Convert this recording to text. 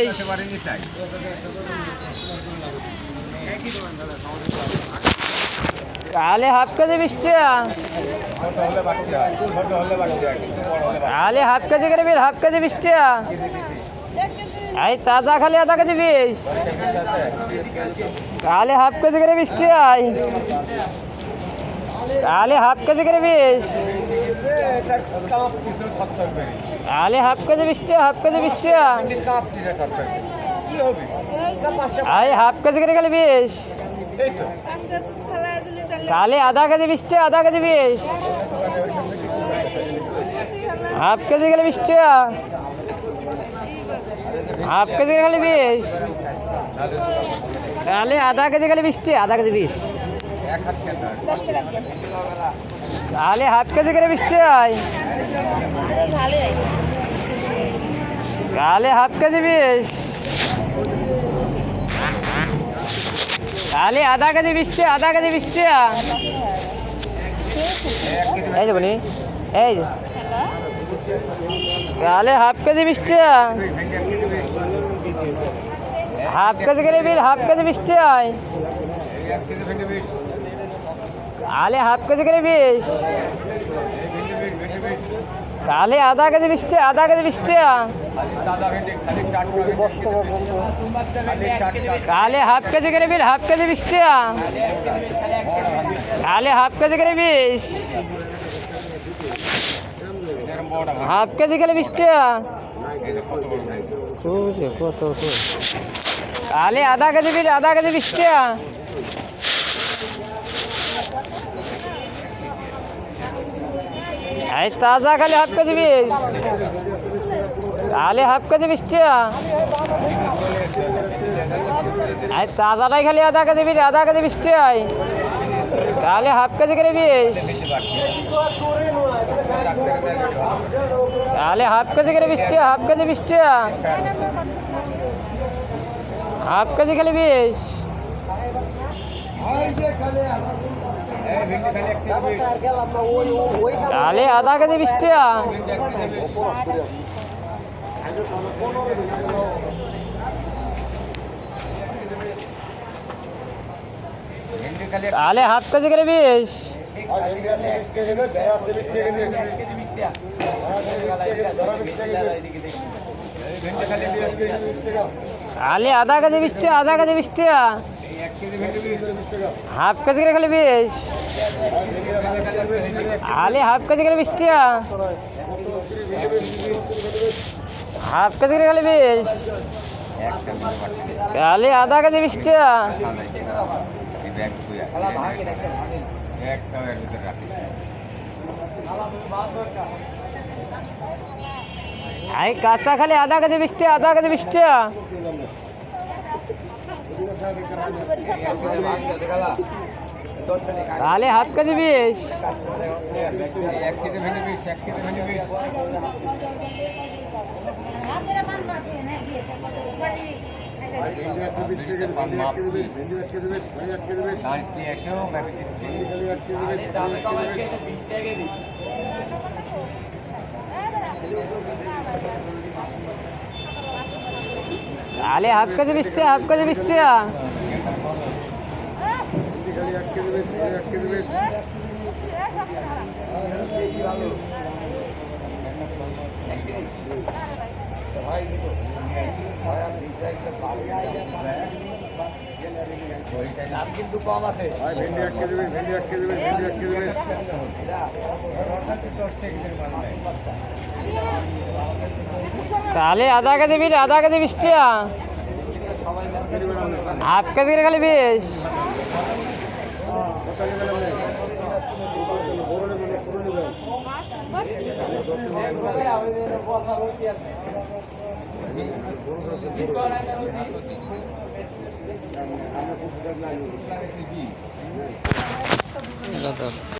বিশ। তাহলে half kg বিশ তাহলে হাফ কেজি করে বিল হাফ কেজি বিশ এই তাজা খালি আধা কেজি বিশ তাহলে হাফ কেজি করে বিশ টাকা তাহলে হাফ কেজি করে বিশ তাহলে হাফ কেজি বিশ টাকা হাফ কেজি বিশ টাকা এই হাফ কেজি করে গেলে বিশ তাহলে আধা কেজি বিশ টাকা আধা কেজি বিশ হাফ কেজি গেলে বিশ টাকা হাফ কেজি গেলে বিশ তাহলে আধা কেজি গেলে বিশ টাকা আধা কেজি বিশ তাহলে হাফ কেজি করে বিশ টাকায় তাহলে হাফ কেজি বিশ। তাহলে আধা কেজি বিশ আধা কেজি বিশ এই যাব নি এই যে। তাহলে হাফ কেজি টাকা হাফ কেজি করে বিল হাফ কেজি বিশ। টাকায় তাহলে হাফ কেজি করে বিশ। তাহলে আধা কেজি বিশ আধা কেজি বিশ তাহলে হাফ কেজি করে বিল, হাফ কেজি বিশ তাহলে হাফ কেজি করে বিশ। হাফ কেজি গেলে বিশ তাহলে আধা কেজি বিল, আধা কেজি বিশ এই তাজা খালি হাফ কেজি বিশ। তাহলে হাফ কেজি টাকা। এই তাজাটাই খালি আধা কেজি বিশ, আধা কেজি টাকায় তাহলে হাফ কেজি করে বিশ। তাহলে হাফ কেজি করে বিশ হাফ কেজি টাকা। হাফ কেজি খালি বিশ। তাহলে আধা কেজি বিশ টাকা তাহলে হাফ কেজি করে বিশ তাহলে আধা কেজি বিশ টাকা আধা কেজি বিশ টাকা হাফ কেজি করে খালি বিশ তাহলে হাফ কেজি করে বিশ টাকা হাফ কেজি করে খালি বিশ তাহলে আধা কেজি বিশ টাকা এই কাঁচা খালি আধা কেজি বিশ টাকা আধা কেজি বিশ টাকা তাহলে হাত কেজি বিশ তাহলে হাফ কেজি বিশ টাকা হাফ কেজি বিশ টাকা কিন্তু কম আছে। ভেন্ডি এক কেজি ভেন্ডি এক কেজি ভেন্ডি এক কেজি তাহলে আধা কেজি বিশ আধা কেজি বিশ হাফ কেজি করে খালি বিশ।